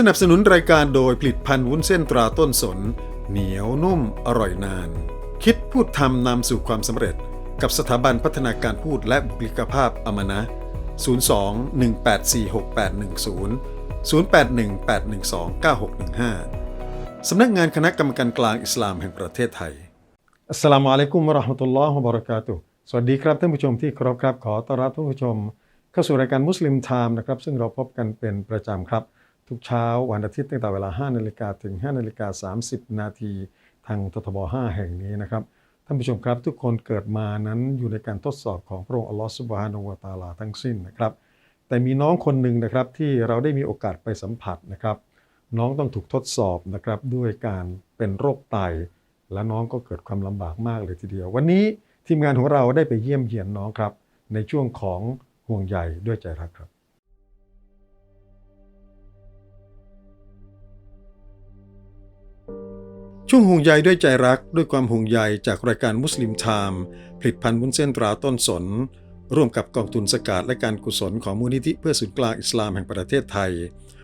สนับสนุนรายการโดยผลิตภัณฑ์วุ้นเส้นตราต้นสน เหนียวนุ่มอร่อยนาน คิดพูดทำนำสู่ความสำเร็จ กับสถาบันพัฒนาการพูดและบุคลิกภาพอมนะ 02 1846810 081 812 9615 สำนักงานคณะกรรมการกลางอิสลามแห่งประเทศไทย อัสลามุอะลัยกุมวะราะห์มะตุลลอฮ์วะบะเราะกาตุสวัสดีครับท่านผู้ชมที่เคารพครับ ขอต้อนรับท่านผู้ชม เข้าสู่รายการมุสลิมไทม์นะครับ ซึ่งเราพบกันเป็นประจำครับ ทุกเช้าวันอาทิตย์ตั้งแต่เวลา 5 นาฬิกาถึง 5 นาฬิกา 30 นาทีทางททบ 5 แห่งนี้นะครับ ท่านผู้ชมครับทุกคนเกิดมานั้นอยู่ในการทดสอบของพระองค์อัลลอฮฺสุบฮานะฮูวะตาลาทั้งสิ้นนะครับ แต่มีน้องคนหนึ่งนะครับที่เราได้มีโอกาสไปสัมผัสนะครับ น้องต้องถูกทดสอบนะครับด้วยการเป็นโรคไต และน้องก็เกิดความลำบากมากเลยทีเดียว วันนี้ทีมงานของเราได้ไปเยี่ยมเยียนน้องครับ ในช่วงของห่วงใยด้วยใจรักครับ ช่วงห่วงใยด้วยใจรักด้วยความห่วงใยจากรายการมุสลิมไทม์ผลิตภัณฑ์วุ้นเส้นตราต้นสน ร่วมกับกองทุนสกาดและการกุศลของมูลนิธิเพื่อศูนย์กลางอิสลามแห่งประเทศไทย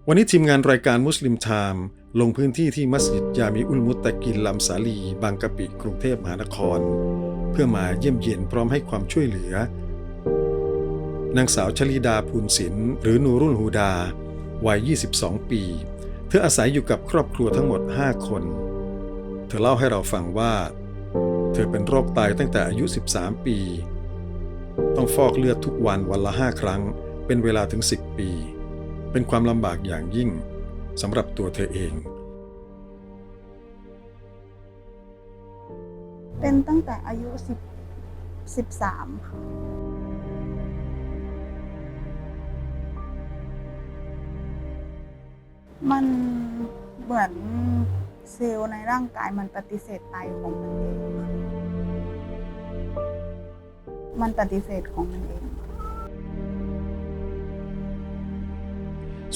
วันนี้ทีมงานรายการมุสลิมไทม์ลงพื้นที่ที่มัสยิดยามีอุลมุตตะกินลำสาลี บางกะปิกรุงเทพมหานคร เพื่อมาเยี่ยมเยียนพร้อมให้ความช่วยเหลือนางสาวชลิดาภูลศิลป์หรือนูรุลฮูดา วัย 22 ปี เธออาศัยอยู่กับครอบครัวทั้งหมด 5 คน เธอเล่าให้เราฟังว่า เธอเป็นโรคไตตั้งแต่อายุ 13 ปี ต้องฟอกเลือดทุกวันวันละ5ครั้ง เป็นเวลาถึง 10 ปี เป็นความลำบากอย่างยิ่งสำหรับตัวเธอเอง เป็นตั้งแต่อายุสิบสิบสามค่ะมันเหมือน เซลล์ในร่างกายมันปฏิเสธไตของมันเอง มันปฏิเสธของมันเอง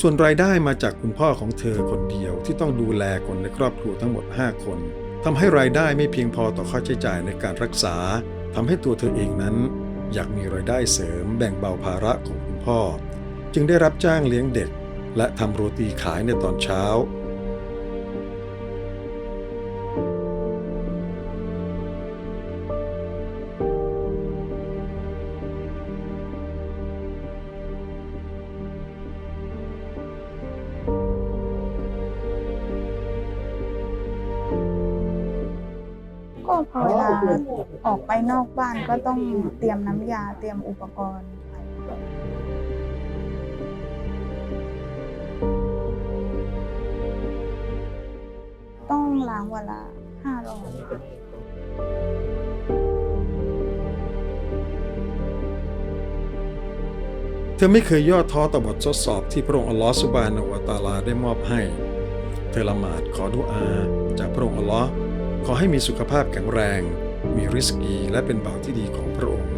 ส่วนรายได้มาจากคุณพ่อของเธอคนเดียวที่ต้องดูแลคนในครอบครัวทั้งหมด 5 คนทำให้รายได้ไม่เพียงพอต่อค่าใช้จ่ายในการรักษาทำให้ตัวเธอเองนั้น อยากมีรายได้เสริมแบ่งเบาภาระของคุณพ่อ จึงได้รับจ้างเลี้ยงเด็ก และทำโรตีขายในตอนเช้า ก็ต้องเตรียมน้ำยาเตรียมอุปกรณ์ต้องล้างวันละห้ารอบเธอไม่เคยย่อท้อต่อบททดสอบที่พระองค์อัลลอฮฺสุบานอวตาลาได้มอบให้ เธอละหมาดขอดุอา จากพระองค์อัลลอฮ์ขอให้มีสุขภาพแข็งแรง มีริสกีและเป็นบ่าวที่ดีของพระองค์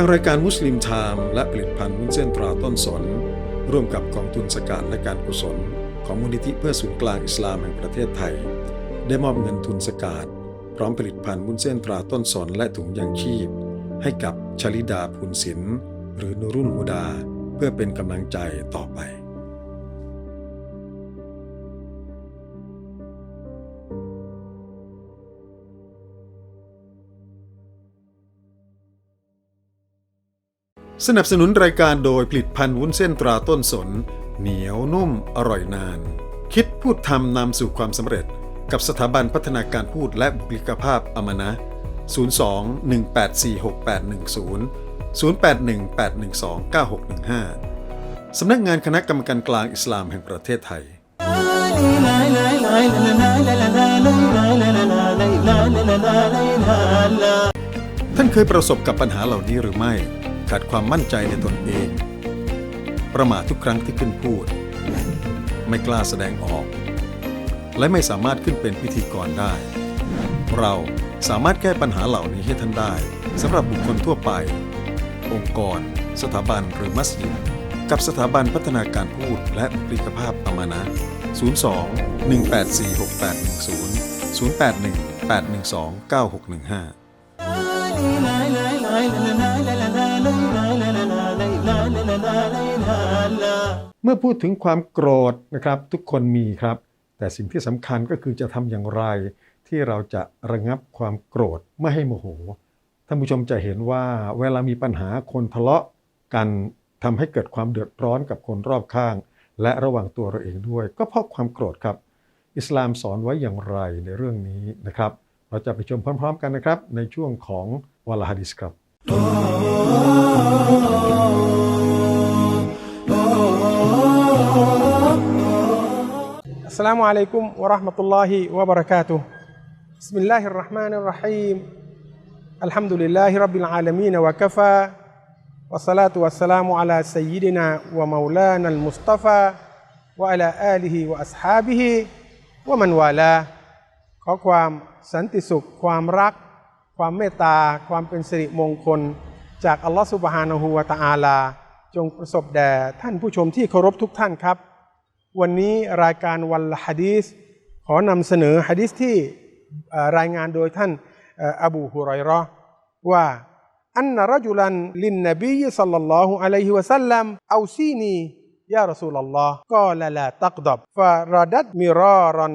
ทางรายการมุสลิมไทม์และผลิตภัณฑ์วุ้นเส้นตราต้นสน ร่วมกับกองทุนสกาดและการกุศล ของมูลนิธิเพื่อศูนย์กลางอิสลามแห่งประเทศไทย ได้มอบเงินทุนสกาดพร้อมผลิตภัณฑ์วุ้นเส้นตราต้นสนและถุงยางชีพ ให้กับชลิดาภูลศิลป์หรือนูรุ่นฮูดา เพื่อเป็นกำลังใจต่อไปสนับสนุนรายการโดยผลิตภัณฑ์วุ้นเส้นตราต้นสน เหนียวนุ่ม อร่อยนาน คิดพูดทำนำสู่ความสำเร็จ กับสถาบันพัฒนาการพูดและบุคลิกภาพอมนะ 02 0818129615 สำนักงานคณะกรรมการกลางอิสลามแห่งประเทศไทย ท่านเคยประสบกับปัญหาเหล่านี้หรือไม่ ขาดความมั่นใจในตนเอง ประมาททุกครั้งที่ขึ้นพูด ไม่กล้าแสดงออก และไม่สามารถขึ้นเป็นพิธีกรได้ เราสามารถแก้ปัญหาเหล่านี้ให้ท่านได้สำหรับบุคคลทั่วไป องค์กร สถาบันหรือมัสยิดกับสถาบันพัฒนาการพูดและบุคลิกภาพอามานะ 02 184 6810 081 812 9615เมื่อพูดถึงความโกรธนะครับ ทุกคนมีครับ แต่สิ่งที่สำคัญก็คือจะทำอย่างไร ที่เราจะระงับความโกรธไม่ให้โมโห ท่านผู้ชมจะเห็นว่าเวลามีปัญหาคนทะเลาะกันทำให้เกิดความเดือดร้อนกับคนรอบข้าง และระหว่างตัวเราเองด้วย ก็เพราะความโกรธครับ อิสลามสอนไว้อย่างไรในเรื่องนี้นะครับ เราจะไปชมพร้อม ๆ กันนะครับ ในช่วงของวลาฮะดิษครับอัสลามุอะลัยกุมวะราะห์มะตุลลอฮิวะบะเราะกาตุฮ์บิสมิลลาฮิรเราะห์มานิรเราะฮีม الحمد لله رب العالمين وكفى والصلاة والسلام على سيدنا ومولانا المصطفى وعلى آله وأصحابه ومن والاه ขอความสันติสุข ความรัก ความเมตตา ความเป็นสิริมงคล จากอัลลอฮฺสุบฮานะฮูวะตะอาลา จงประสบแด่ท่านผู้ชมที่เคารพทุกท่านครับ วันนี้รายการวันละฮะดีสขอนำเสนอฮะดีสที่เอ่อรายงานโดยท่านเ อบูฮุไรรอว่าอันรจุลันลินนบีสัลลัลลอฮุอะลัยฮิวะสัลลัมเอาซีนียารสูลลอฮ์ก็ละละตักดับฟารดัดมิรอรัน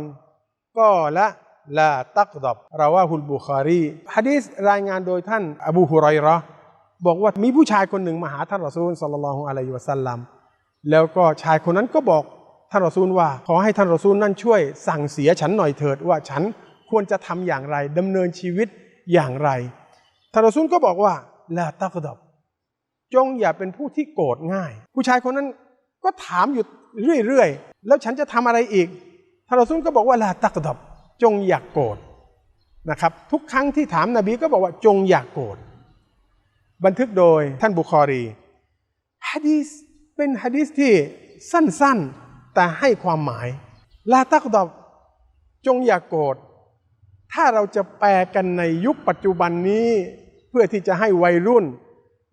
ก็ละละตักดับราว่ฮุลบุคารีฮะดีษรายงานโดยท่านอบูฮุไรรอบอกว่ามีผู้ชายคนหนึ่งมาหาท่านรอซูลสัลลัลลอฮุอะลัยฮิวะสัลลัมแล้วก็ชายคนนั้นก็บอกท่านรอซูลว่า ขอให้ท่านรอซูลนั่นช่วยสั่งเสียฉันหน่อยเถิดว่าฉัน ควรจะทำอย่างไรดำเนินชีวิตอย่างไรทารอซูลก็บอกว่าลาตักดบจงอย่าเป็นผู้ที่โกรธง่าย ผู้ชายคนนั้นก็ถามอยู่เรื่อยๆ แล้วฉันจะทำอะไรอีกทารอซูลก็บอกว่าลาตักดบจงอย่ากโกรธนะครับ ทุกครั้งที่ถามนบีก็บอกว่าจงอย่ากโกรธบันทึกโดยท่านบุคอรีฮะดีสเป็นฮะดีสที่สั้นๆ แต่ให้ความหมาย ลาตักดบจงอย่ากโกรธ ถ้าเราจะแปลกันในยุคปัจจุบันนี้ เพื่อที่จะให้วัยรุ่น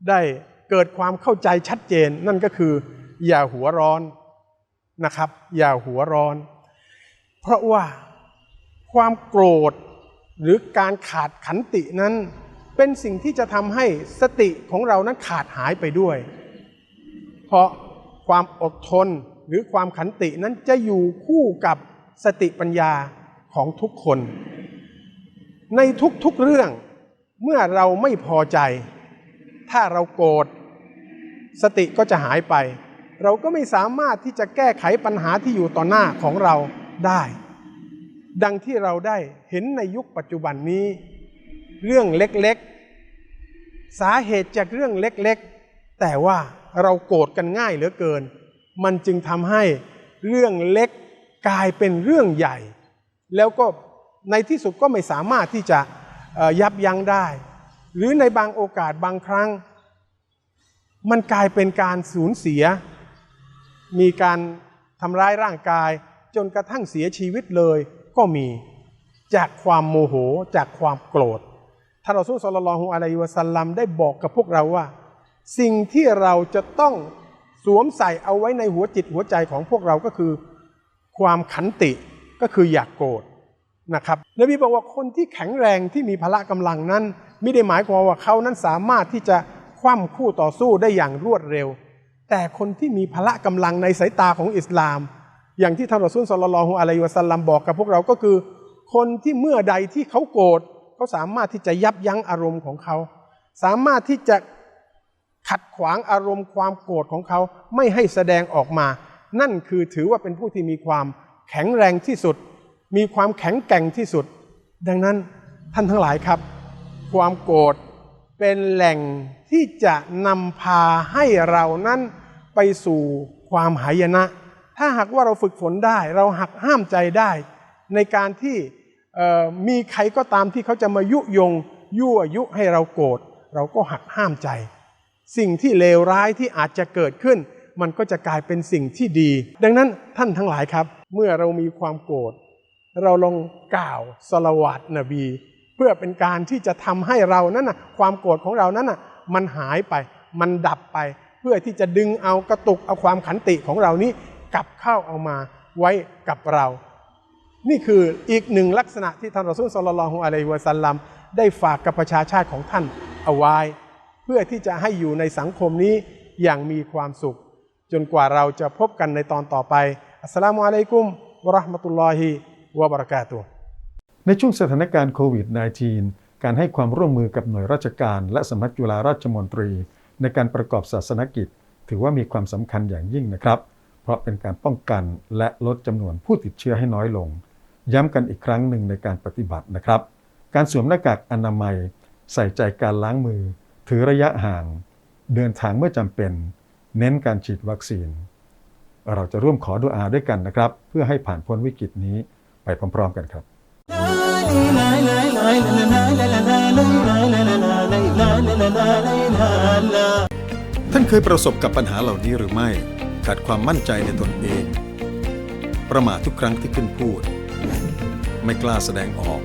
ได้เกิดความเข้าใจชัดเจน นั่นก็คือ อย่าหัวร้อนนะครับ อย่าหัวร้อน เพราะว่าความโกรธหรือการขาดขันตินั้น เป็นสิ่งที่จะทำให้สติของเรานั้นขาดหายไปด้วย เพราะความอดทนหรือความขันตินั้นจะอยู่คู่กับสติปัญญาของทุกคน ในทุกๆเรื่องเมื่อเราไม่พอใจ ถ้าเราโกรธสติก็จะหายไป เราก็ไม่สามารถที่จะแก้ไขปัญหาที่อยู่ต่อหน้าของเราได้ ดังที่เราได้เห็นในยุคปัจจุบันนี้ เรื่องเล็กๆ สาเหตุจากเรื่องเล็กๆ แต่ว่าเราโกรธกันง่ายเหลือเกิน มันจึงทำให้เรื่องเล็กกลายเป็นเรื่องใหญ่ แล้วก็ ในที่สุดก็ไม่สามารถที่จะยับยั้งได้ หรือในบางโอกาสบางครั้ง มันกลายเป็นการสูญเสีย มีการทำร้ายร่างกาย จนกระทั่งเสียชีวิตเลยก็มีจากความโมโหจากความโกรธท่านอซูลสลลัลลอฮุอะลัยฮิวะสัลลัมได้บอกกับพวกเราว่า สิ่งที่เราจะต้องสวมใส่เอาไว้ในหัวจิตหัวใจของพวกเราก็คือ ความขันติก็คืออยากโกรธ นะครับนบีบอกว่าคนที่แข็งแรงที่มีพละกำลังนั้น ไม่ได้หมายความว่าเขานั้นสามารถที่จะคว่ำคู่ต่อสู้ได้อย่างรวดเร็ว แต่คนที่มีพละกำลังในสายตาของอิสลาม อย่างที่ท่านรอซูลสลลัลอฮุอะลัยฮิวะสัลลัมบอกกับพวกเราก็คือ คนที่เมื่อใดที่เขาโกรธเขาสามารถที่จะยับยั้งอารมณ์ของเขา สามารถที่จะขัดขวางอารมณ์ความโกรธของเขาไม่ให้แสดงออกมา นั่นคือถือว่าเป็นผู้ที่มีความแข็งแรงที่สุด มีความแข็งแกร่งที่สุด ดังนั้นท่านทั้งหลายครับ ความโกรธเป็นแหล่งที่จะนำพาให้เรานั้นไปสู่ความหายนะ ถ้าหากว่าเราฝึกฝนได้ เราหักห้ามใจได้ ในการที่มีใครก็ตามที่เขาจะมายุยงยั่วยุให้เราโกรธเราก็หักห้ามใจ สิ่งที่เลวร้ายที่อาจจะเกิดขึ้น มันก็จะกลายเป็นสิ่งที่ดี ดังนั้นท่านทั้งหลายครับ เมื่อเรามีความโกรธ เราลองกล่าวสละวาตนบี เพื่อเป็นการที่จะทำให้เรานั้นนะความโกรธของเรานั้นนะมันหายไป มันดับไป เพื่อที่จะดึงเอากระตุกเอาความขันติของเรานี้กลับเข้าเอามาไว้กับเรา นี่คืออีกหนึ่งลักษณะที่ท่านรอซูลสลลัลลอฮุอะลัยฮิวะสัลลัมได้ฝากกับประชาชาติของท่านเอาไว้ เพื่อที่จะให้อยู่ในสังคมนี้อย่างมีความสุข จนกว่าเราจะพบกันในตอนต่อไปอัสสลามุอะลัยกุมวะราะห์มะตุลลอฮิ วะบะรากาตุในช่วงสถานการณ์โควิด -19 การให้ความร่วมมือกับหน่วยราชการและสำนักจุฬาราชมนตรี ในการประกอบศาสนกิจ ถือว่ามีความสำคัญอย่างยิ่งนะครับ เพราะเป็นการป้องกันและลดจำนวนผู้ติดเชื้อให้น้อยลง ย้ำกันอีกครั้งหนึ่งในการปฏิบัตินะครับ การสวมหน้ากากอนามัย ใส่ใจการล้างมือ ถือระยะห่าง เดินทางเมื่อจำเป็น เน้นการฉีดวัคซีน เราจะร่วมขอดุอาด้วยกันนะครับ เพื่อให้ผ่านพ้นวิกฤตนี้ ไปพร้อม ๆ กันครับท่านเคยประสบกับปัญหาเหล่านี้หรือไม่ ขาดความมั่นใจในตนเอง ประมาททุกครั้งที่ขึ้นพูด ไม่กล้าแสดงออก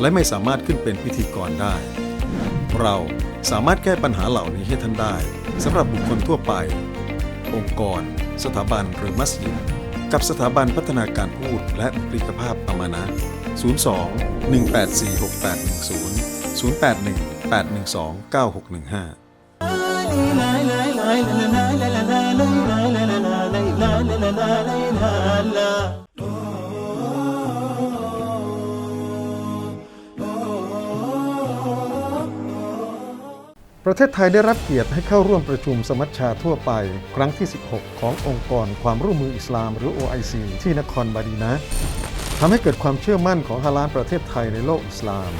และไม่สามารถขึ้นเป็นพิธีกรได้ เราสามารถแก้ปัญหาเหล่านี้ให้ท่านได้สำหรับบุคคลทั่วไป องค์กร สถาบันหรือมัสยิด กับสถาบันพัฒนาการพูดและปริกภาพอามานะ 02 184 6810 081 812 9615 ประเทศไทยได้รับเกียรติให้เข้าร่วมประชุมสมัชชาทั่วไป ครั้งที่ 16 ขององค์กรความร่วมมืออิสลามหรือ OIC ที่นครบาดีนะทำให้เกิดความเชื่อมั่นของฮาลาลประเทศไทยในโลกอิสลาม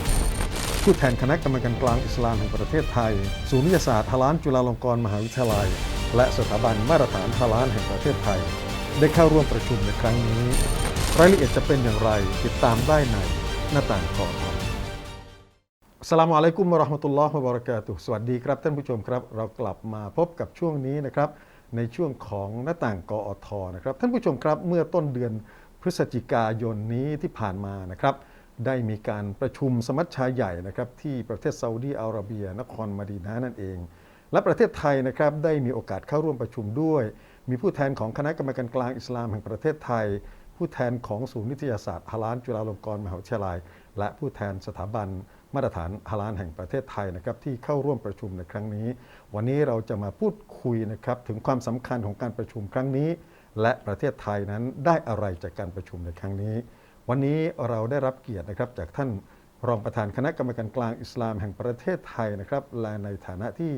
ผู้แทนคณะกรรมการกลางอิสลามแห่งประเทศไทย ศูนย์วิทยาศาสตร์ฮาลาลจุฬาลงกรณ์มหาวิทยาลัย และสถาบันมาตรฐานฮาลาลแห่งประเทศไทย ได้เข้าร่วมประชุมในครั้งนี้ รายละเอียดจะเป็นอย่างไรติดตามได้ในหน้าต่างก่อน สลามอะลัยกุมวะราะห์มะตุลลอฮ์วะบราะกาตุสวัสดีครับท่านผู้ชมครับ เรากลับมาพบกับช่วงนี้นะครับในช่วงของหน้าต่างกอทนะครับท่านผู้ชมครับเมื่อต้นเดือนพฤศจิกายนนี้ที่ผ่านมานะครับได้มีการประชุมสมัชชาใหญ่นะครับที่ประเทศซาอุดีอาระเบีย นครมาดีนานั่นเอง และประเทศไทยนะครับได้มีโอกาสเข้าร่วมประชุมด้วย มีผู้แทนของคณะกรรมการกลางอิสลามแห่งประเทศไทย ผู้แทนของศูนย์วิทยศาสตร์ฮาลาลจุฬาลงกรณ์มหาวิทยาลัย และผู้แทนสถาบัน มาตรฐานฮาลาลแห่งประเทศไทยนะครับที่เข้าร่วมประชุมในครั้งนี้ วันนี้เราจะมาพูดคุยนะครับถึงความสำคัญของการประชุมครั้งนี้ และประเทศไทยนั้นได้อะไรจากการประชุมในครั้งนี้ วันนี้เราได้รับเกียรตินะครับจากท่านรองประธานคณะกรรมการกลางอิสลามแห่งประเทศไทยนะครับและในฐานะที่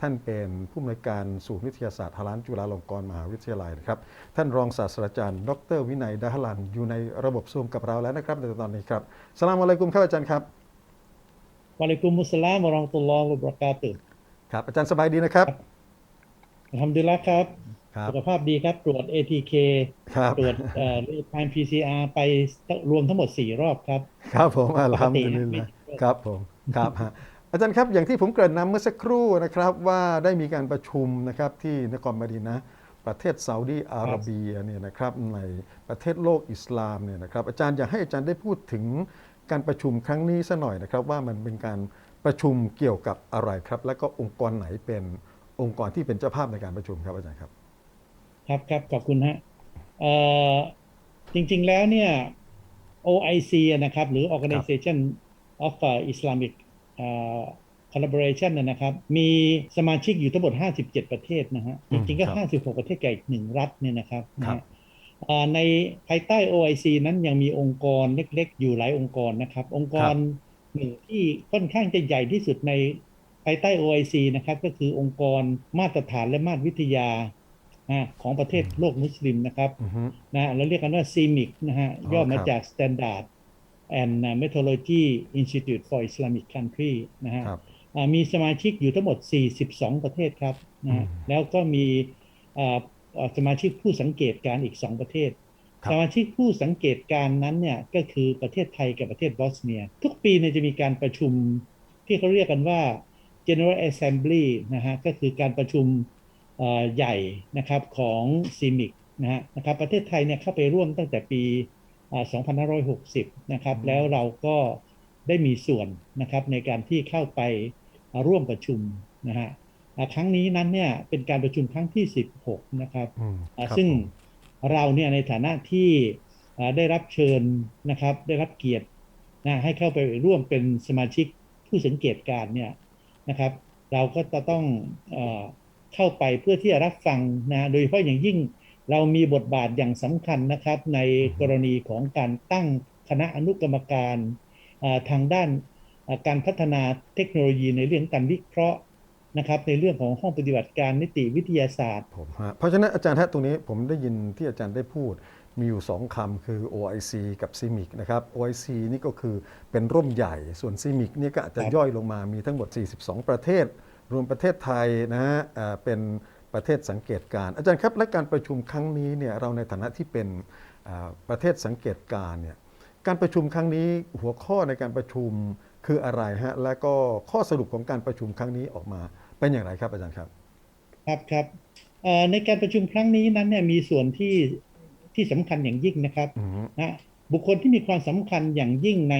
ท่านเป็นผู้อำนวยการศูนย์วิทยาศาสตร์ฮาลาลจุฬาลงกรณ์มหาวิทยาลัยนะครับ ท่านรองศาสตราจารย์ ดร วินัยดาฮลันอยู่ในระบบซูมกับเราแล้วนะครับในตอนนี้ครับสลามอะลัยกุมครับอาจารย์ครับ วะอะลัยกุมุสสลามวะเราะห์มะตุลลอฮ์วะบะเราะกาตุฮ์ครับ อาจารย์สบายดีนะครับอัลฮัมดุลิลละห์ครับครับ สุขภาพดีครับ ตรวจ ATK ครับตรวจเอ่อ time PCR ไปรวมทั้งหมด 4 รอบครับ ครับผมอัลฮัมปกติดุลิลไม่ละครับผมครับฮะอาจารย์ครับ อย่างที่ผมเกริ่นนำเมื่อสักครู่นะครับ ว่าได้มีการประชุมนะครับที่นครมาดีนะห์ประเทศซาอุดีอาระเบียเนี่ยนะครับในประเทศโลกอิสลามเนี่ยนะครับอาจารย์อยากให้อาจารย์ได้พูดถึง การประชุมครั้งนี้สัหน่อยนะครับว่ามันเป็นการประชุมเกี่ยวกับอะไรครับ และก็องค์กรไหนเป็นองค์กรที่เป็นเจ้าภาพในการประชุมครับอาจารย์ครับ ครับครับขอบคุณฮะเอ่อจริง ๆแล้วเนี่ย OIC อะนะครับ หรือ Organization of Islamic เอ่อ Collaboration นะนะครับ มีสมาชิกอยู่ทั้งหมด 57 ประเทศนะฮะอืจมริงๆ ก็ครับ56 ประเทศกับอีกหนึ่งรัฐเนี่ยนะครับครับนะฮะเอ่อ ในภายใต้ OIC นั้นยังมีองค์กรเล็กๆ อยู่หลายองค์กรนะครับ องค์กรหนึ่งที่ค่อนข้างจะใหญ่ที่สุดในภายใต้ OIC นะครับ ก็คือองค์กรมาตรฐานและมาตรวิทยาอ่าของประเทศโลกมุสลิมนะครับอือฮึนะเราเรียกกันว่า CIMIC นะฮะอ๋อย่อมาครับจาก Standard and Methodology Institute for Islamic Country นะฮะครับอ่ามีสมาชิกอยู่ทั้งหมด 42 ประเทศครับนะฮะอืมแล้วก็มีอ่าอ่า สมาชิกผู้สังเกตการณ์อีก2ประเทศครับสมาชิกผู้สังเกตการณ์นั้นเนี่ยก็คือประเทศไทยกับประเทศบอสเนีย ทุกปีเนี่ยจะมีการประชุมที่เขาเรียกกันว่า General Assembly นะฮะก็คือการประชุมเอ่อใหญ่นะครับของ CIMIC นะฮะนะครับประเทศไทยเนี่ยเข้าไปร่วมตั้งแต่ปีอ่า2560 นะครับแล้วเราก็ได้มีส่วนนะครับในการที่เข้าไปอ่าร่วมประชุมนะฮะอ่า ครั้งนี้นั้นเนี่ยเป็นการประชุมครั้งที่ 16 นะครับอืมอ่าครับซึ่งผมเราเนี่ยในฐานะที่อ่าได้รับเชิญนะครับ ได้รับเกียรตินะให้เข้าไปร่วมเป็นสมาชิกผู้สังเกตการณ์เนี่ยนะครับ เราก็จะต้องเออเข้าไปเพื่อที่จะรับฟังนะโดยเฉพาะอย่างยิ่งเรามีบทบาทอย่างสำคัญนะครับ ในกรณีของการตั้งคณะอนุกรรมการอ่าทางด้านอ่าการพัฒนาเทคโนโลยีในเรื่องการวิเคราะห์ นะครับในเรื่องของห้องปฏิบัติการนิติวิทยาศาสตร์ ผมฮะเพราะฉะนั้นอาจารย์ฮะตรงนี้ผมได้ยินที่อาจารย์ได้พูดมีอยู่ 2คำคือ OIC กับ CIMIC นะครับ OIC นี่ก็คือเป็นร่มใหญ่ส่วน CIMIC นี่ก็อาจจะย่อยลงมามีทั้งหมด 42 ประเทศ รวมประเทศไทยนะฮะเป็นประเทศสังเกตการอาจารย์ครับและการประชุมครั้งนี้เนี่ยเราในฐานะที่เป็นประเทศสังเกตการเนี่ยการประชุมครั้งนี้หัวข้อในการประชุม คืออะไรฮะและก็ข้อสรุปของการประชุมครั้งนี้ออกมาเป็นอย่างไรครับอาจารย์ครับ ครับครับเอ่อในการประชุมครั้งนี้นั้นเนี่ยมีส่วนที่ที่สำคัญอย่างยิ่งนะครับอืมนะบุคคลที่มีความสำคัญอย่างยิ่งใน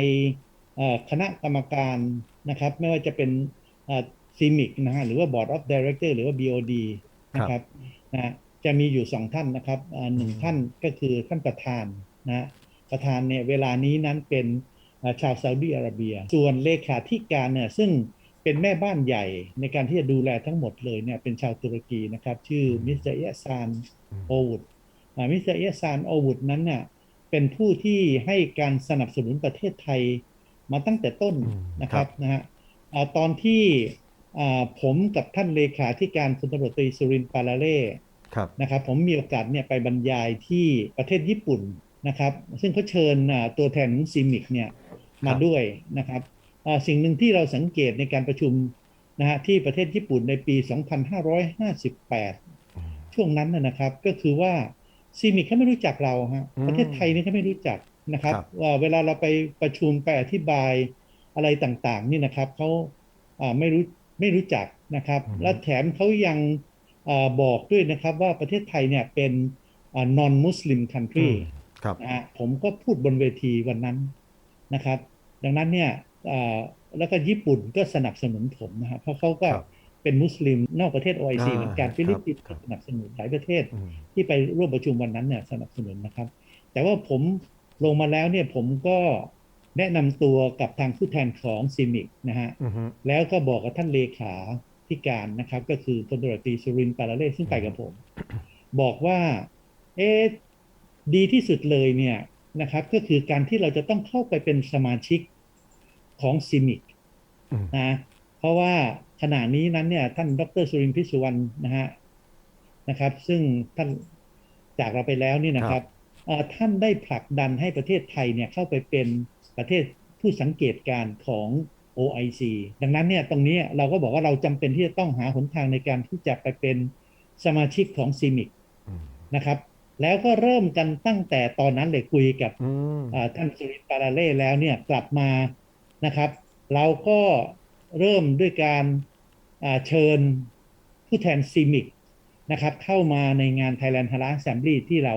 เอ่อคณะกรรมการนะครับ ไม่ว่าจะเป็นซีมิกนะฮะหรือว่า Board of Director หรือว่า BOD นะครับนะจะมีอยู่สองท่านนะครับอ่าหนึ่งท่านก็คือท่านประธานนะประธานเนี่ยเวลานี้นั้นเป็นอ่า ชาวซาอุดีอาระเบีย ส่วนเลขาธิการเนี่ยซึ่งเป็นแม่บ้านใหญ่ในการที่จะดูแลทั้งหมดเลยเนี่ยเป็นชาวตุรกีนะครับ ชื่อมิสเตอร์เอซานโอวุดอ่ามิสเตอร์เอซานโอวุดนั้นน่ะเป็นผู้ที่ให้การสนับสนุนประเทศไทยมาตั้งแต่ต้นอืมนะคครัรับบนะฮะอ่าตอนที่อ่าผมกับท่านเลขาธิการพลตำรวจตรีสุรินทร์ปาลาเล่ครับนะครับผมมีโอกาสเนี่ยไปบรรยายที่ประเทศญี่ปุ่น นะครับ ซึ่งเขาเชิญอ่าตัวแทนของซีมิกเนี่ยมาด้วยนะครับอ่าสิ่งหนึ่งที่เราสังเกตในการประชุมนะฮะที่ประเทศญี่ปุ่นในปี 2558 ช่วงนั้นนะนะครับ ก็คือว่าซีมิกเขาไม่รู้จักเราฮะอืมประเทศไทยนี่เขาไม่รู้จักนะครับครับว่าเวลาเราไปประชุมไปอธิบายอะไรต่างๆ นี่นะครับเขาอ่าไม่รู้ไม่รู้จักนะครับ และแถมเขายังอาบอกด้วยนะครับว่าประเทศไทยเนี่ยเป็น non Muslim อื country มครับ นะฮะผมก็พูดบนเวทีวันนั้นนะครับ ดังนั้นเนี่ยอ่าแล้วก็ญี่ปุ่นก็สนับสนุนผมนะครับเพราะเขาก็ครับเป็นมุสลิมนอกประเทศ OIC อ่าเหมือนกันครับฟิลิปปินส์ครับสนับสนุนหลายประเทศอืมที่ไปร่วมประชุมวันนั้นเนี่ยสนับสนุนนะครับ แต่ว่าผมลงมาแล้วเนี่ยผมก็แนะนำตัวกับทางผู้แทนของซีมิกนะฮะอืมฮึแล้วก็บอกกับท่านเลขาธิการนะครับ ก็คือพลตำรวจตรีสุรินทร์ปาราเล่ซึ่งไปกับผม บอกว่า เอ๊ะ ดีที่สุดเลยเนี่ยนะครับก็คือการที่เราจะต้องเข้าไปเป็นสมาชิกของซีมิกอืมนะเพราะว่าขณะนี้นั้นเนี่ยท่านดรสุรินทร์พิสุวรรณนะฮะนะครับ ซึ่งท่านจากเราไปแล้วนี่นะครับเอ่อท่านได้ผลักดันให้ประเทศไทยเนี่ยเข้าไปเป็นประเทศผู้สังเกตการณ์ของ OIC ดังนั้นเนี่ยตรงนี้เราก็บอกว่าเราจำเป็นที่จะต้องหาหนทางในการที่จะไปเป็นสมาชิกของ CIMIC อืมนะครับ แล้วก็เริ่มกันตั้งแต่ตอนนั้นเลยคุยกับอืมอ่าท่านสุรินทร์ปาราเล่แล้วเนี่ยกลับมานะครับ เราก็เริ่มด้วยการอ่าเชิญผู้แทนซีมิกนะครับ เข้ามาในงาน Thailand h a l a Assembly ที่เรา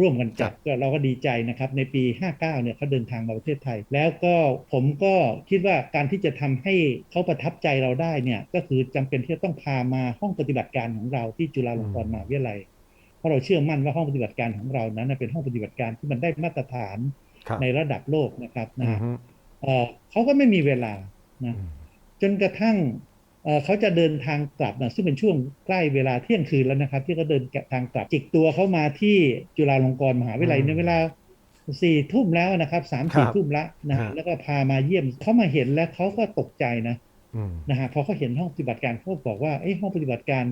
ร่วมกันจัดก็เราก็ดีใจนะครับ ในปี 59 เนี่ยเขาเดินทางมาประเทศไทย แล้วก็ผมก็คิดว่าการที่จะทำให้เขาประทับใจเราได้เนี่ย ก็คือจำเป็นที่จะต้องพามาห้องปฏิบัติการของเราที่จุฬาลงกรณ์มหาวิทยาลัย เพราะเราเชื่อมั่นว่าห้องปฏิบัติการของเรานั้นนะเป็นห้องปฏิบัติการที่มันได้มาตรฐานครับในระดับโลกนะครับนะอืฮะมฮึเอ่อเขาก็ไม่มีเวลานะอืมจนกระทั่งเอ่อเขาจะเดินทางกลับนะซึ่งเป็นช่วงใกล้เวลาเที่ยงคืนแล้วนะครับ ที่เขาเดินทางกลับจิกตัวเขามาที่จุฬาลงกรณ์มหาวิทยาลัยในเวลาสี่ทุ่มแล้วนะครับสามสี่ทุ่มแล้วนะฮะแล้วก็พามาเยี่ยมเขามาเห็นแล้วเขาก็ตกใจนะอืมนะฮะพอเขาเห็นห้องปฏิบัติการเขาก็บอกว่าเอ้ห้องปฏิบัติการ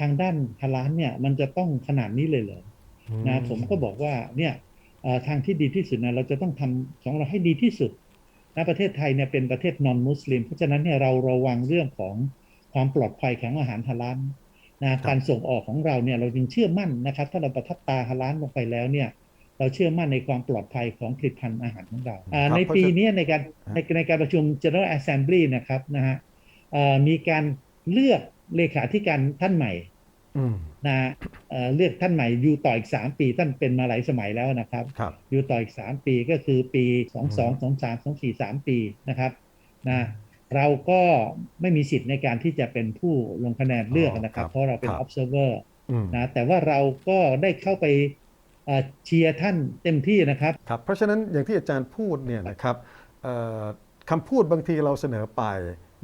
ทางด้านฮาลานเนี่ยมันจะต้องขนาดนี้เลยเหรอนะผมก็บอกว่าเนี่ยเอ่อทางที่ดีที่สุดนะเราจะต้องทำของเราให้ดีที่สุดนะประเทศไทยเนี่ยเป็นประเทศนอนมุสลิม เพราะฉะนั้นเนี่ยเราระวังเรื่องของความปลอดภัยของอาหารฮาลาลนะการส่งออกของเราเนี่ยเราจึงเชื่อมั่นนะครับ ถ้าเราประทับตาฮาลาลลงไปแล้วเนี่ย เราเชื่อมั่นในความปลอดภัยของผลิตภัณฑ์อาหารของเราอ่าครับในเพราะปีฉะนี้ในการในในการประชุม General Assembly นะครับนะฮะเอ่อมีการเลือก เลขาธิการท่านใหม่อืมนะฮะเอ่อเลือกท่านใหม่อยู่ต่ออีก3ปีท่านเป็นมาหลายสมัยแล้วนะครับครับอยู่ต่ออีก3ปีก็คือปี2 2 2 3 2 4 3ปีนะครับนะเราก็ไม่มีสิทธิ์ในการที่จะเป็นผู้ลงคะแนนเลือกนะครับ เพราะเราเป็น observer อืมนะแต่ว่าเราก็ได้เข้าไปเอ่อเชียร์ท่านเต็มที่นะครับครับ เพราะฉะนั้นอย่างที่อาจารย์พูดเนี่ยนะครับเอ่อคำพูดบางทีเราเสนอไป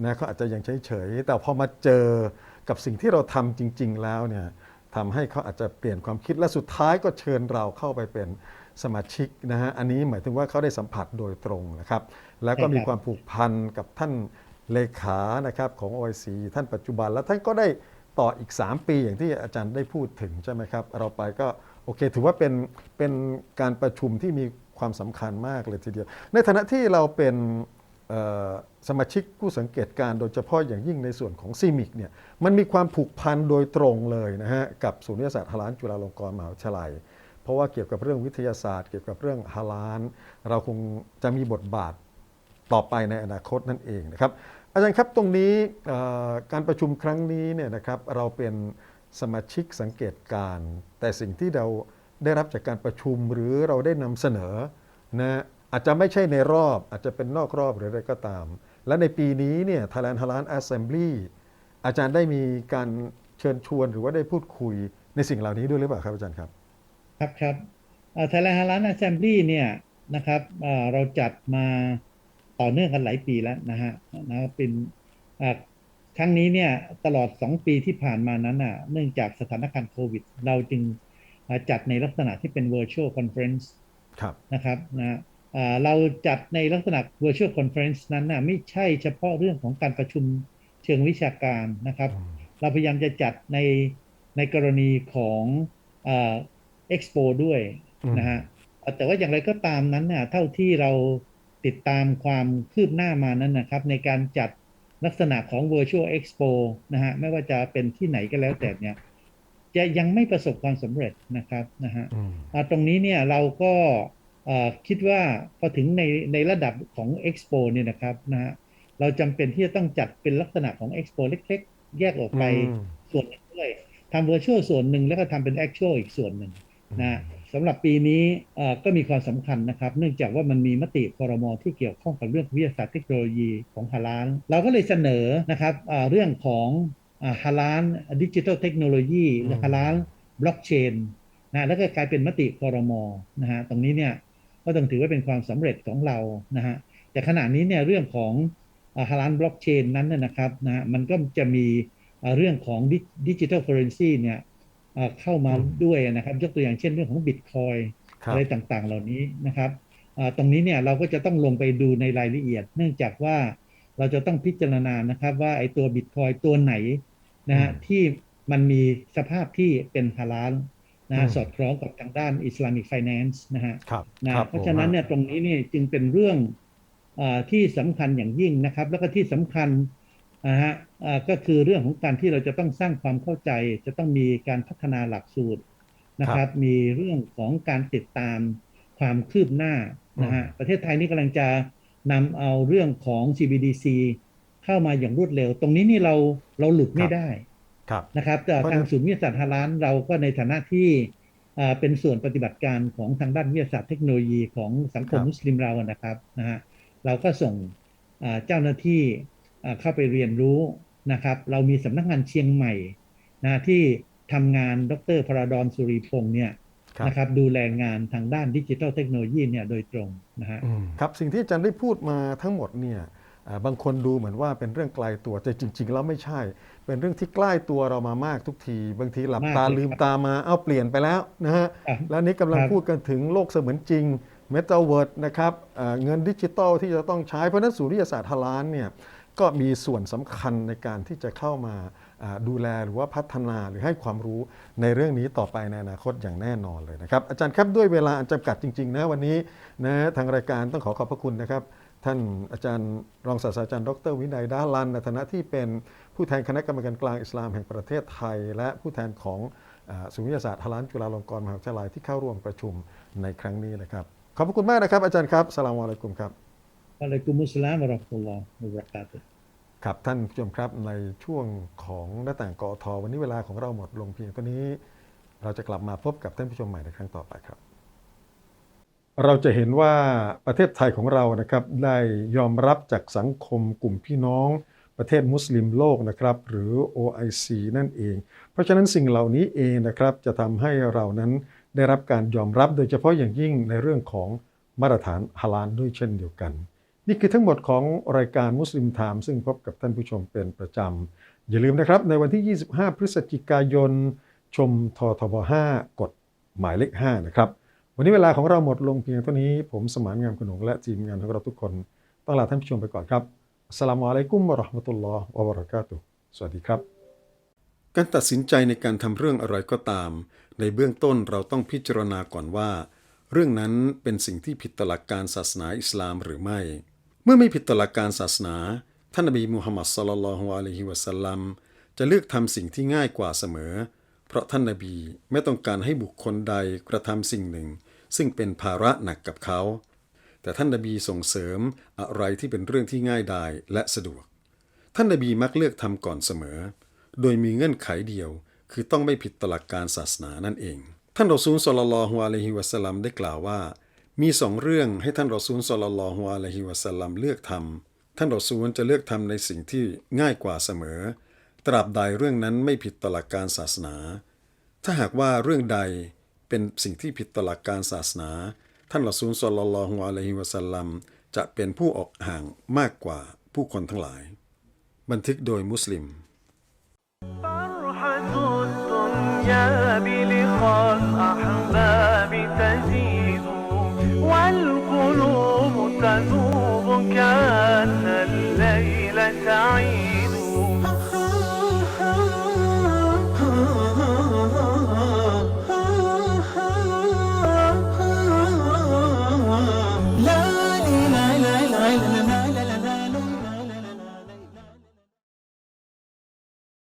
นะเขาอาจจะยังเฉยๆแต่พอมาเจอกับสิ่งที่เราทำจริง ๆ แล้วเนี่ยทำให้เขาอาจจะเปลี่ยนความคิดและสุดท้ายก็เชิญเราเข้าไปเป็นสมาชิกนะฮะอันนี้หมายถึงว่าเขาได้สัมผัสโดยตรงนะครับ แล้วก็มีความผูกพันกับท่านเลขานะครับของ OIC ท่านปัจจุบัน แล้วท่านก็ได้ต่ออีก 3 ปีอย่างที่อาจารย์ได้พูดถึงใช่ไหมครับ เราไปก็โอเค ถือว่าเป็นเป็นการประชุมที่มีความสำคัญมากเลยทีเดียว ในฐานะที่เราเป็น สมาชิกผู้สังเกตการณ์โดยเฉพาะอย่างยิ่งในส่วนของซีมิกเนี่ยมันมีความผูกพันโดยตรงเลยนะฮะกับศูนย์วิทยาศาสตร์ฮาลานจุฬาลงกรณ์มหาวิทยาลัย เพราะว่าเกี่ยวกับเรื่องวิทยาศาสตร์ เกี่ยวกับเรื่องฮาลานเราคงจะมีบทบาทต่อไปในอนาคตนั่นเองนะครับอาจารย์ครับตรงนี้การประชุมครั้งนี้เนี่ยนะครับเราเป็นสมาชิกสังเกตการณ์แต่สิ่งที่เราได้รับจากการประชุมหรือเราได้นำเสนอนะ อาจจะไม่ใช่ในรอบ อาจจะเป็นนอกรอบหรืออะไรก็ตาม และในปีนี้เนี่ย Thailand Halal Assembly อาจารย์ได้มีการเชิญชวนหรือว่าได้พูดคุยในสิ่งเหล่านี้ด้วยหรือเปล่าครับอาจารย์ครับ ครับครับไทยแลนด์ฮาลานแอสเซมบลีเนี่ยนะครับเอ่อเราจัดมาต่อเนื่องกันหลายปีแล้วนะฮะนะครับเป็นอ่าครั้งนี้เนี่ยตลอด 2 ปีที่ผ่านมานั้นน่ะเนื่องจากสถานการณ์โควิด เราจึงอ่าจัดในลักษณะที่เป็น virtual conference ครับนะครับนะอ่า เราจัดในลักษณะ virtual conference นั้นนะไม่ใช่เฉพาะเรื่องของการประชุมเชิงวิชาการนะครับ เราพยายามจะจัดในในกรณีของเอ็กซ์โปด้วยอืมนะฮะเอ่อแต่ว่าอย่างไรก็ตามนั้นน่ะเท่าที่เราติดตามความคืบหน้ามานั้นนะครับ ในการจัดลักษณะของ Virtual Expo นะฮะไม่ว่าจะเป็นที่ไหนก็แล้วแต่เนี่ยจะยังไม่ประสบความสำเร็จนะครับนะฮะอืมอ่าตรงนี้เนี่ยเราก็เอ่อ คิดว่าพอถึงในในระดับของ Expo เนี่ยนะครับนะฮะเราจำเป็นที่จะต้องจัดเป็นลักษณะของ Expo เล็กๆ แยกออกไปอืมส่วนหนึ่งด้วยทำ Virtual ส่วนหนึ่งแล้วก็ทำเป็น Actual อีกส่วนหนึ่งนะฮะสำหรับปีนี้เอ่อก็มีความสำคัญนะครับ เนื่องจากว่ามันมีมติครมที่เกี่ยวข้องกับเรื่องวิทยาศาสตร์เทคโนโลยีของฮาลานเราก็เลยเสนอนะครับอ่าเรื่องของฮาลานดิจิทัลเทคโนโลยีอืมฮาลานบล็อกเชนนะแล้วก็กลายเป็นมติครมนะฮะตรงนี้เนี่ย ก็ต้องถือว่าเป็นความสำเร็จของเรานะฮะแต่ขณะนี้เนี่ยเรื่องของฮาลานบล็อกเชนนั้นเนยนะครับนะฮะมันก็จะมีอ่าเรื่องของดิจิทัลเคอเรนซีเนี่ยอ่าเข้ามาอืมด้วยนะครับ ยกตัวอย่างเช่นเรื่องของบิตคอยครับอะไรต่างๆ เหล่านี้นะครับอ่าตรงนี้เนี่ยเราก็จะต้องลงไปดูในรายละเอียด เนื่องจากว่าเราจะต้องพิจารณานะครับว่าไอ้ตัวบิตคอยตัวไหนนะฮะอืมที่มันมีสภาพที่เป็นฮาลาล นะฮะอืมสอดคล้องกับทางด้านอิสลามิกไฟแนนซ์นะฮะครับนะครับเพราะฉะนั้นเนี่ยตรงนี้เนี่ยจึงเป็นเรื่องอาที่สำคัญอย่างยิ่งนะครับ แล้วก็ที่สำคัญนะฮะอ่าก็คือเรื่องของการที่เราจะต้องสร้างความเข้าใจ จะต้องมีการพัฒนาหลักสูตรนะครับ มีเรื่องของการติดตามความคืบหน้านะฮะประเทศไทยนี่กำลังจะนำเอาเรื่องของ CBDC เข้ามาอย่างรวดเร็ว ตรงนี้นี่เราเราหลุดไม่ได้ครับ นะครับแต่เพราะฉะทานั้งนศูนย์วิทยาศาสตร์ฮาลานเราก็ในฐานะที่อ่าเป็นส่วนปฏิบัติการของทางด้านวิทยาศาสตร์เทคโนโลยีของสังคมมุสลิมเราอะนะครับนะฮะเราก็ส่งอ่าเจ้าหน้าที่อ่าเข้าไปเรียนรู้นะครับ เรามีสำนักงานเชียงใหม่นะที่ทำงานดรพระดอนสุริพงษ์เนี่ยครับนะครับดูแลงานทางด้านดิจิทัลเทคโนโลยีเนี่ยโดยตรงนะฮะครับสิ่งที่อาจารย์ได้พูดมาทั้งหมดเนี่ยอ่าบางคนดูเหมือนว่าเป็นเรื่องไกลตัวแต่จริง ๆ แล้วไม่ใช่ เป็นเรื่องที่ใกล้ตัวเรามามากทุกที บางทีหลับมากตาเลยลืมครับตามาเอาเปลี่ยนไปแล้วนะฮะครับแล้วนี้กำลังครับพูดกันถึงโลกเสมือนจริงเมตาเวิร์ดนะครับอ่าเงินดิจิตอลที่จะต้องใช้เพราะฉะนั้นศูนย์วิทยาศาสตร์ฮาลานเนี่ยก็มีส่วนสำคัญในการที่จะเข้ามาอ่าดูแลหรือว่าพัฒนาหรือให้ความรู้ในเรื่องนี้ต่อไปในอนาคตอย่างแน่นอนเลยนะครับ อาจารย์ครับด้วยเวลาอันจำกัดจริงๆนะวันนี้นะทางรายการต้องขอขอบพระคุณนะครับ ท่านอาจารย์รองศาสตราจารย์ดรวินัยดาลันในฐานะที่เป็น ผู้แทนคณะกรรมการกลางอิสลามแห่งประเทศไทย และผู้แทนของอ่าศูนย์วิทยาศาสตร์ฮาลานจุฬาลงกรณ์มหาวิทยาลัยที่เข้าร่วมประชุมในครั้งนี้นะครับ ขอบพระคุณมากนะครับ อาจารย์ครับสลามอะลัยกุมครับอะลัยกุมุสสลามวะเราะห์มะตุลลอฮ์วะบะเราะกาตุฮ์ครับท่านผู้ชมครับในช่วงของหน้าต่างกอทวันนี้เวลาของเราหมดลงเพียงเท่านี้ เราจะกลับมาพบกับท่านผู้ชมใหม่ในครั้งต่อไปครับ เราจะเห็นว่าประเทศไทยของเรานะครับได้ยอมรับจากสังคมกลุ่มพี่น้อง ประเทศมุสลิมโลกนะครับหรือ OIC นั่นเอง เพราะฉะนั้นสิ่งเหล่านี้เองนะครับจะทำให้เรานั้นได้รับการยอมรับโดยเฉพาะอย่างยิ่งในเรื่องของมาตรฐานฮาลาลด้วยเช่นเดียวกัน นี่คือทั้งหมดของรายการมุสลิมไทม์ซึ่งพบกับท่านผู้ชมเป็นประจำ อย่าลืมนะครับในวันที่ 25 พฤศจิกายน ชมททบ 5กฎหมายเลข 5 นะครับ วันนี้เวลาของเราหมดลงเพียงเท่านี้ ผมสมานงามขนงและทีมงานของเราทุกคน ต้องลาท่านผู้ชมไปก่อนครับ สลามุอะลัยกุมวะราะห์มะตุลลอฮ์วะบะเราะกาตุสวัสดีครับ การตัดสินใจในการทำเรื่องอะไรก็ตาม ในเบื้องต้นเราต้องพิจารณาก่อนว่า เรื่องนั้นเป็นสิ่งที่ผิดตลักการศาสนาอิสลามหรือไม่ เมื่อไม่ผิดตลักการศาสนา ท่านนบีมูฮัมมัดศ็อลลัลลอฮุอะลัยฮิวะสัลลัมจะเลือกทำสิ่งที่ง่ายกว่าเสมอ เพราะท่านนบีไม่ต้องการให้บุคคลใดกระทำสิ่งหนึ่ง ซึ่งเป็นภาระหนักกับเขา แต่ท่านนบีส่งเสริมอะไรที่เป็นเรื่องที่ง่ายดายและสะดวก ท่านนบีมักเลือกทำก่อนเสมอ โดยมีเงื่อนไขเดียว คือต้องไม่ผิดตลักการศาสนานั่นเอง ท่านรอซูลสลลัลฮุอะลัยฮิวะสลัมได้กล่าวว่า มีสองเรื่องให้ท่านรอซูลสลลัลฮุอะลัยฮิวะสลัมเลือกทำท่านรอซูลจะเลือกทำในสิ่งที่ง่ายกว่าเสมอ ตราบใดเรื่องนั้นไม่ผิดตลักการศาสนา ถ้าหากว่าเรื่องใดเป็นสิ่งที่ผิดตลักการศาสนา ท่านรอซูลสลลัลลอฮุอะลัยฮิวะสัลลัมจะเป็นผู้ออกห่างมากกว่าผู้คนทั้งหลาย บันทึกโดยมุสลิม فرحة الدنيا بلقاء الأحباب تزيد والقلوب تذوب كأن الليل تعيد